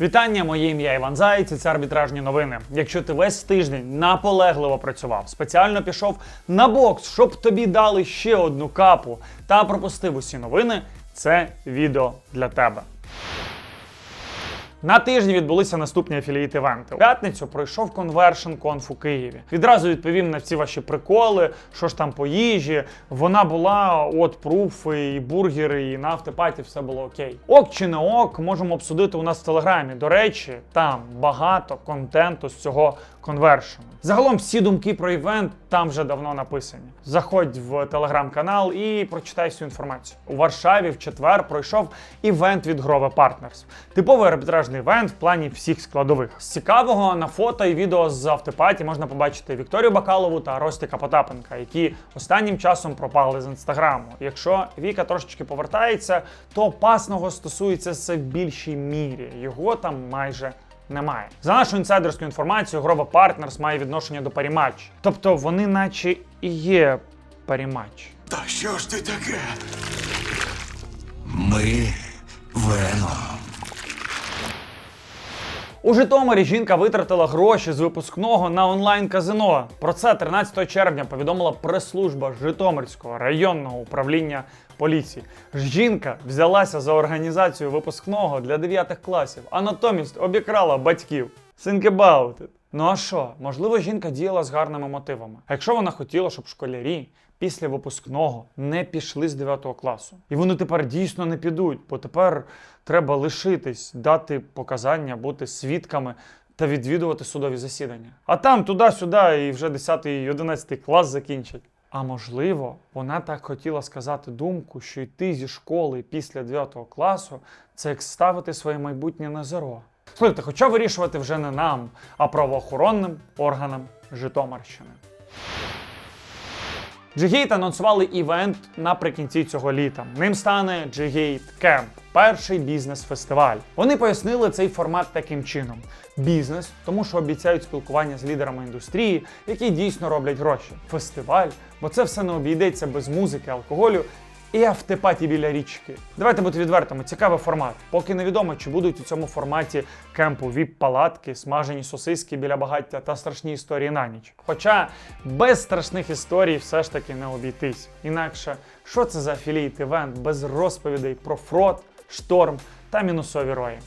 Вітання, моє ім'я Іван Заєць, і це арбітражні новини. Якщо ти весь тиждень наполегливо працював, спеціально пішов на бокс, щоб тобі дали ще одну капу та пропустив усі новини, це відео для тебе. На тижні відбулися наступні афіліїт івенти. У п'ятницю пройшов конвершн конф у Києві. Відразу відповів на всі ваші приколи, що ж там по їжі. Вона була от пруфи, і бургери, і на автопаті все було окей. Ок чи не ок, можемо обсудити у нас в телеграмі. До речі, там багато контенту з цього конвершену. Загалом всі думки про івент там вже давно написані. Заходь в телеграм-канал і прочитай всю інформацію. У Варшаві в четвер пройшов івент від Grove Partners. Типовий арбітражний івент в плані всіх складових. З цікавого на фото і відео з автопаті можна побачити Вікторію Бакалову та Ростіка Потапенка, які останнім часом пропали з інстаграму. Якщо Віка трошечки повертається, то пасного стосується це в більшій мірі. Його там майже немає. За нашу інсайдерську інформацію, Грова Партнерс має відношення до паріматч. Тобто вони, наче і є паріматч. Та що ж ти таке? Ми Веном. У Житомирі жінка витратила гроші з випускного на онлайн-казино. Про це 13 червня повідомила прес-служба Житомирського районного управління поліції. Жінка взялася за організацію випускного для 9 класів, а натомість обікрала батьків. Think about it. Ну а що? Можливо, жінка діяла з гарними мотивами. А якщо вона хотіла, щоб школярі після випускного не пішли з 9 класу. І вони тепер дійсно не підуть, бо тепер треба лишитись, дати показання, бути свідками та відвідувати судові засідання. А там туди-сюди і вже 10 і 11 клас закінчать. А можливо, вона так хотіла сказати думку, що йти зі школи після 9 класу це як ставити своє майбутнє на зеро. Слухайте, хоча вирішувати вже не нам, а правоохоронним органам Житомирщини. G-Gate анонсували івент наприкінці цього літа. Ним стане G-Gate Camp, перший бізнес-фестиваль. Вони пояснили цей формат таким чином: бізнес, тому що обіцяють спілкування з лідерами індустрії, які дійсно роблять гроші. Фестиваль, бо це все не обійдеться без музики, алкоголю. І автопаті біля річки. Давайте бути відвертими, цікавий формат. Поки невідомо, чи будуть у цьому форматі кемпу віп-палатки, смажені сосиски біля багаття та страшні історії на ніч. Хоча без страшних історій все ж таки не обійтись. Інакше, що це за афіліїт івент без розповідей про фрод, шторм та мінусові рої.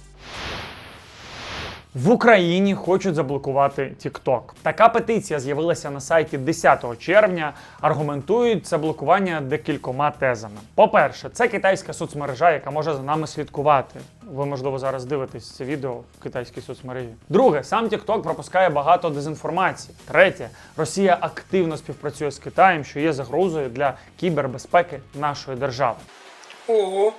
В Україні хочуть заблокувати TikTok. Така петиція з'явилася на сайті 10 червня. Аргументують це блокування декількома тезами. По-перше, це китайська соцмережа, яка може за нами слідкувати. Ви, можливо, зараз дивитесь це відео в китайській соцмережі. Друге, сам TikTok пропускає багато дезінформації. Третє, Росія активно співпрацює з Китаєм, що є загрозою для кібербезпеки нашої держави. Ого.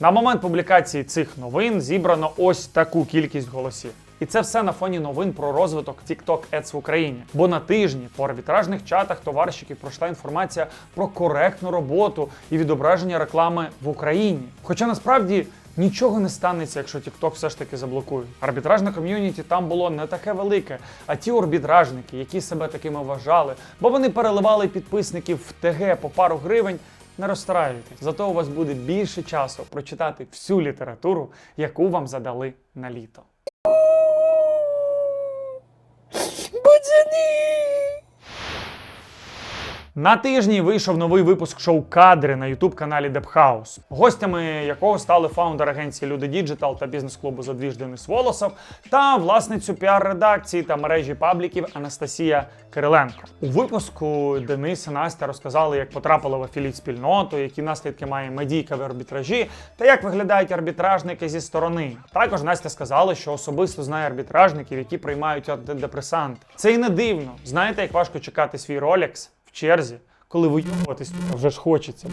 На момент публікації цих новин зібрано ось таку кількість голосів. І це все на фоні новин про розвиток TikTok Ads в Україні. Бо на тижні по арбітражних чатах товаришів пройшла інформація про коректну роботу і відображення реклами в Україні. Хоча насправді нічого не станеться, якщо TikTok все ж таки заблокують. Арбітражне ком'юніті там було не таке велике, а ті арбітражники, які себе такими вважали, бо вони переливали підписників в ТГ по пару гривень. Не розстраюйтесь, зато у вас буде більше часу прочитати всю літературу, яку вам задали на літо. На тижні вийшов новий випуск шоу Кадри на ютуб каналі Депхаус, гостями якого стали фаундер агенції Люди Діджитал та бізнес-клубу Задвіж Денис Волосов та власницю піар-редакції та мережі пабліків Анастасія Кириленко. У випуску Денис і Настя розказали, як потрапили в афіліт спільноту, які наслідки має медійка в арбітражі та як виглядають арбітражники зі сторони. Також Настя сказала, що особисто знає арбітражників, які приймають антидепресанти. Це і не дивно. Знаєте, як важко чекати свій Rolex черзі, коли вийобуватись тут вже ж хочеться.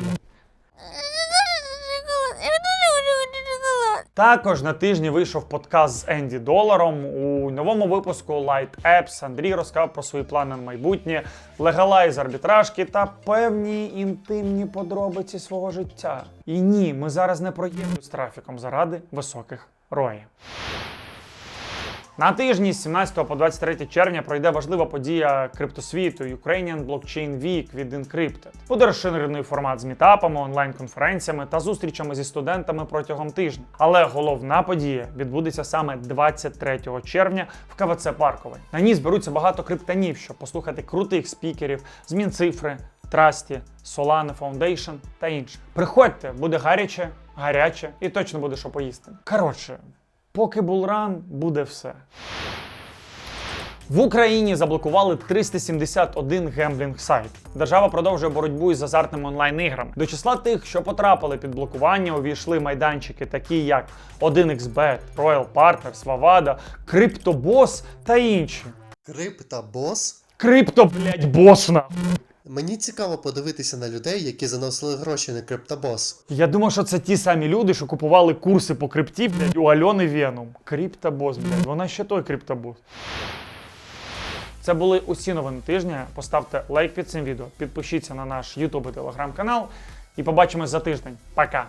Також на тижні вийшов подкаст з Енді Доларом. У новому випуску Light Apps Андрій розказав про свої плани на майбутнє, легалайз арбітражки та певні інтимні подробиці свого життя. І ні, ми зараз не проїдемо з трафіком заради високих роїв. На тижні з 17 по 23 червня пройде важлива подія криптосвіту Ukrainian Blockchain Week від Encrypted. Буде розширений формат з мітапами, онлайн-конференціями та зустрічами зі студентами протягом тижня. Але головна подія відбудеться саме 23 червня в КВЦ Парковий. На ній зберуться багато криптонів, щоб послухати крутих спікерів, змін цифри, Трасті, Solana Foundation та інших. Приходьте, буде гаряче, гаряче і точно буде що поїсти. Коротше, поки булран, буде все. В Україні заблокували 371 гемблінг сайт. Держава продовжує боротьбу із азартними онлайн-іграми. До числа тих, що потрапили під блокування, увійшли майданчики, такі як 1xBet, Royal Partners, Vavada, CryptoBoss та інші. Крипта бос. Крипто, блять, бос нахуй. Мені цікаво подивитися на людей, які заносили гроші на криптобос. Я думав, що це ті самі люди, що купували курси по крипті, блядь, у Альони Веном. Криптобос, блядь, вона ще той криптобос. Це були усі новини тижня. Поставте лайк під цим відео, підпишіться на наш YouTube і телеграм канал і побачимось за тиждень. Пока!